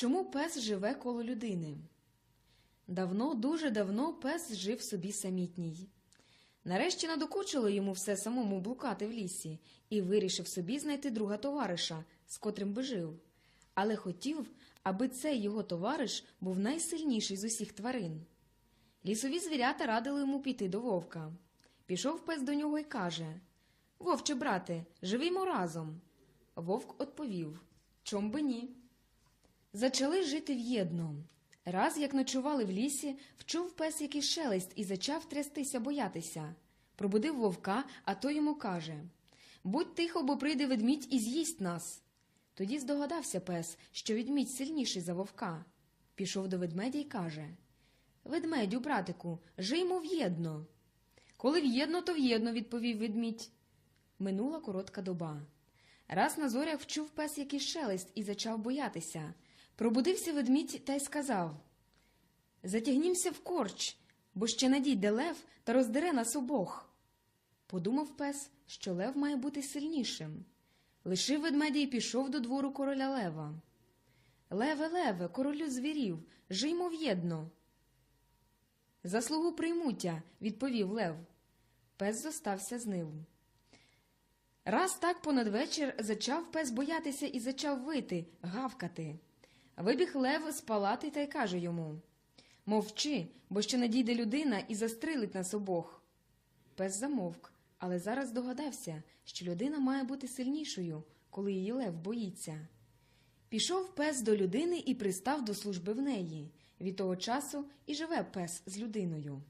Чому пес живе коло людини? Давно, дуже давно пес жив собі самітній. Нарешті надокучило йому все самому блукати в лісі і вирішив собі знайти друга товариша, з котрим би жив. Але хотів, аби цей його товариш був найсильніший з усіх тварин. Лісові звірята радили йому піти до вовка. Пішов пес до нього і каже Вовче, брате, живімо разом. Вовк відповів Чом би ні? Зачали жити в'єдно. Раз, як ночували в лісі, вчув пес якийсь шелест і зачав трястися, боятися. Пробудив вовка, а той йому каже Будь тихо, бо прийде ведмідь і з'їсть нас. Тоді здогадався пес, що ведмідь сильніший за вовка. Пішов до ведмедя й каже Ведмедю, братику, жиймо в'єдно. Коли в'єдно, то в'єдно, відповів ведмідь. Минула коротка доба. Раз на зорях вчув пес якийсь шелест і зачав боятися. Пробудився ведмідь та й сказав Затягнімся в корч, бо ще надійде лев та роздере нас обох. Подумав пес, що лев має бути сильнішим. Лишив ведмедя і пішов до двору короля лева. Леве, леве, королю звірів, жиймо в'єдно. Заслугу приймуття, відповів лев. Пес зостався з ним. Раз так понад вечір зачав пес боятися і зачав вити, гавкати. Вибіг лев з палати та й каже йому Мовчи, бо ще надійде людина і застрелить нас обох. Пес замовк, але зараз догадався, що людина має бути сильнішою, коли її лев боїться. Пішов пес до людини і пристав до служби в неї. Від того часу і живе пес з людиною.